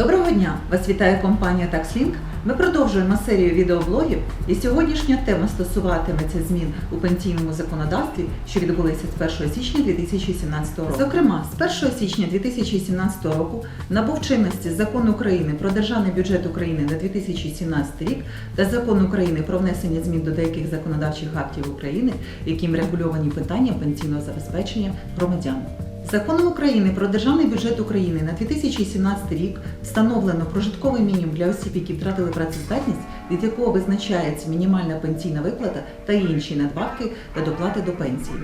Доброго дня! Вас вітає компанія TaxLink. Ми продовжуємо серію відеоблогів, і сьогоднішня тема стосуватиметься змін у пенсійному законодавстві, що відбулися з 1 січня 2017 року. Зокрема, з 1 січня 2017 року набув чинності Закон України про державний бюджет України на 2017 рік та Закон України про внесення змін до деяких законодавчих актів України, яким регульовані питання пенсійного забезпечення громадян. Законом України про державний бюджет України на 2017 рік встановлено прожитковий мінімум для осіб, які втратили працездатність, від якого визначається мінімальна пенсійна виплата та інші надбавки та доплати до пенсії.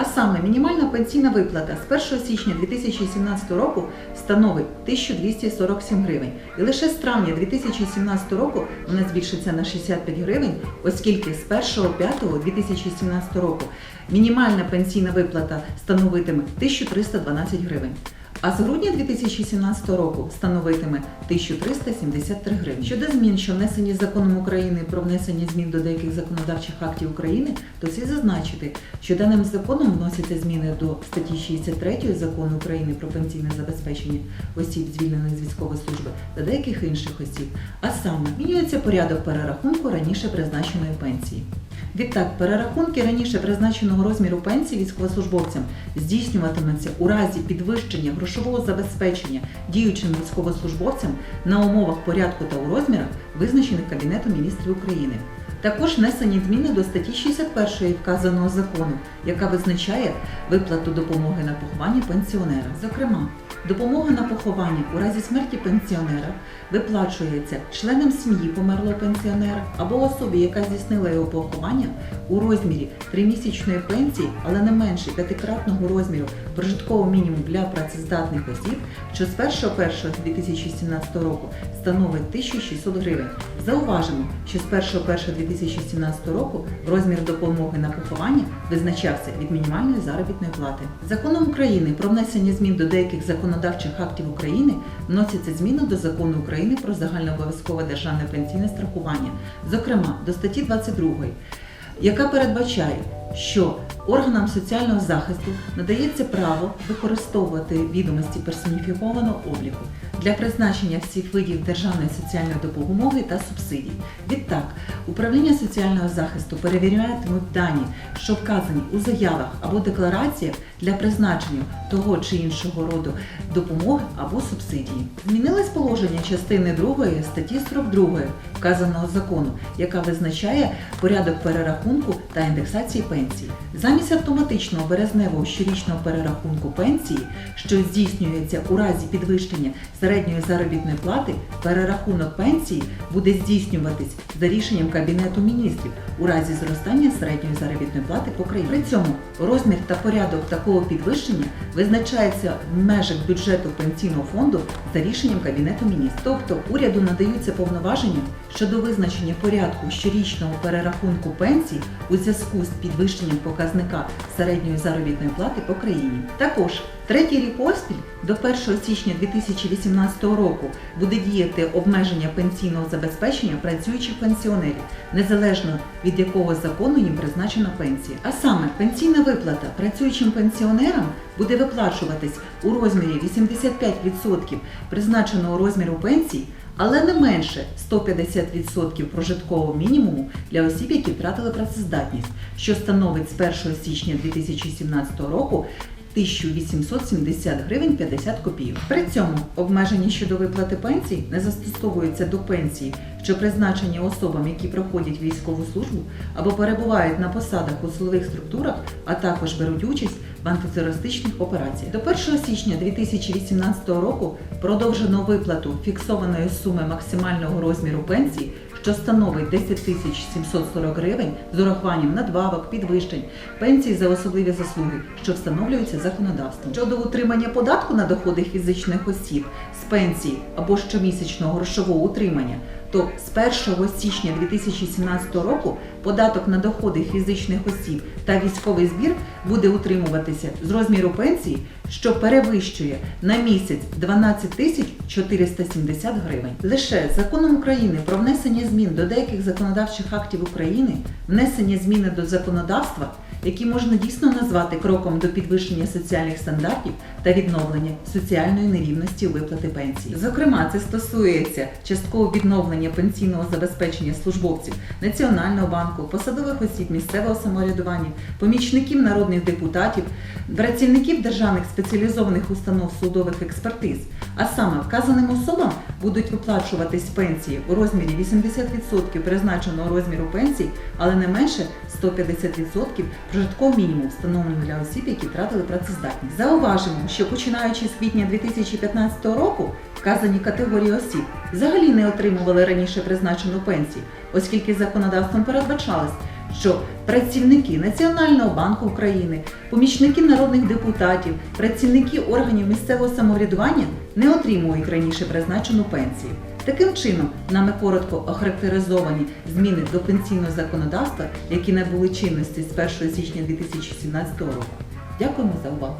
А саме мінімальна пенсійна виплата з 1 січня 2017 року становить 1247 гривень. І лише з травня 2017 року вона збільшиться на 65 гривень, оскільки з 1.5.2017 року мінімальна пенсійна виплата становитиме 1312 гривень. А з грудня 2017 року становитиме 1373 гривні. Щодо змін, що внесені законом України про внесення змін до деяких законодавчих актів України, то слід зазначити, що даним законом вносяться зміни до статті 63 закону України про пенсійне забезпечення осіб, звільнених з військової служби та деяких інших осіб. А саме змінюється порядок перерахунку раніше призначеної пенсії. Відтак, перерахунки раніше призначеного розміру пенсії військовослужбовцям здійснюватимуться у разі підвищення грошового забезпечення діючим військовослужбовцям на умовах порядку та у розмірах, визначених Кабінетом міністрів України. Також внесені зміни до статті 61 вказаного закону, яка визначає виплату допомоги на поховання пенсіонера. Зокрема, допомога на поховання у разі смерті пенсіонера виплачується членам сім'ї померлого пенсіонера або особі, яка здійснила його поховання у розмірі тримісячної пенсії, але не менше п'ятикратного розміру прожиткового мінімуму для працездатних осіб, що з 1.1.2017 року становить 1600 гривень. Зауважимо, що з 1.1.2017 року розмір допомоги на поховання визначався від мінімальної заробітної плати. Законом України про внесення змін до деяких законодавчих актів України вносяться зміни до закону України про загальнообов'язкове державне пенсійне страхування, зокрема до статті 22 яка передбачає, що органам соціального захисту надається право використовувати відомості персоніфікованого обліку для призначення всіх видів державної соціальної допомоги та субсидій. Відтак, управління соціального захисту перевірятимуть дані, що вказані у заявах або деклараціях для призначення того чи іншого роду допомоги або субсидії. Змінилось положення частини 2 статті 42 вказаного закону, яка визначає порядок перерахунку та індексації пенсій. Замість автоматичного березневого щорічного перерахунку пенсії, що здійснюється у разі підвищення середньої заробітної плати, перерахунок пенсії буде здійснюватись за рішенням Кабінету міністрів у разі зростання середньої заробітної плати по країні. При цьому розмір та порядок такого підвищення визначається в межах бюджету пенсійного фонду за рішенням Кабінету міністрів. Тобто уряду надаються повноваження щодо визначення порядку щорічного перерахунку пенсій у зв'язку з підвищенням показника середньої заробітної плати по країні. Також третій рік поспіль до 1 січня 2018 року буде діяти обмеження пенсійного забезпечення працюючих пенсіонерів, незалежно від якого закону їм призначена пенсія. А саме пенсійна виплата працюючим пенсіонерам буде виплачуватись у розмірі 85% призначеного розміру пенсій але не менше 150% прожиткового мінімуму для осіб, які втратили працездатність, що становить з 1 січня 2017 року 1870 гривень 50 копійок. При цьому обмеження щодо виплати пенсій не застосовуються до пенсії, що призначені особам, які проходять військову службу або перебувають на посадах у силових структурах, а також беруть участь в антитерористичних операціях. До 1 січня 2018 року продовжено виплату фіксованої суми максимального розміру пенсії, що становить 10 тисяч 740 гривень з урахуванням надбавок, підвищень, пенсій за особливі заслуги, що встановлюються законодавством. Щодо утримання податку на доходи фізичних осіб з пенсії або щомісячного грошового утримання, то з 1 січня 2017 року податок на доходи фізичних осіб та військовий збір буде утримуватися з розміру пенсії, що перевищує на місяць 12 тисяч 470 гривень. Лише законом України про внесення змін до деяких законодавчих актів України, внесення зміни до законодавства, які можна дійсно назвати кроком до підвищення соціальних стандартів та відновлення соціальної нерівності виплати пенсії. Зокрема, це стосується часткового відновлення пенсійного забезпечення службовців Національного банку, посадових осіб місцевого самоврядування, помічників народних депутатів, працівників державних спеціалізованих установ судових експертиз. А саме вказаним особам будуть виплачуватись пенсії у розмірі 80% призначеного розміру пенсій, але не менше 150% прожиткового мінімуму, встановленого для осіб, які втратили працездатність. Зауважимо, що починаючи з квітня 2015 року вказані категорії осіб взагалі не отримували раніше призначену пенсію, оскільки законодавством передбачалось, що працівники Національного банку України, помічники народних депутатів, працівники органів місцевого самоврядування не отримують раніше призначену пенсію. Таким чином, нами коротко охарактеризовані зміни до пенсійного законодавства, які набули чинності з 1 січня 2017 року. Дякуємо за увагу.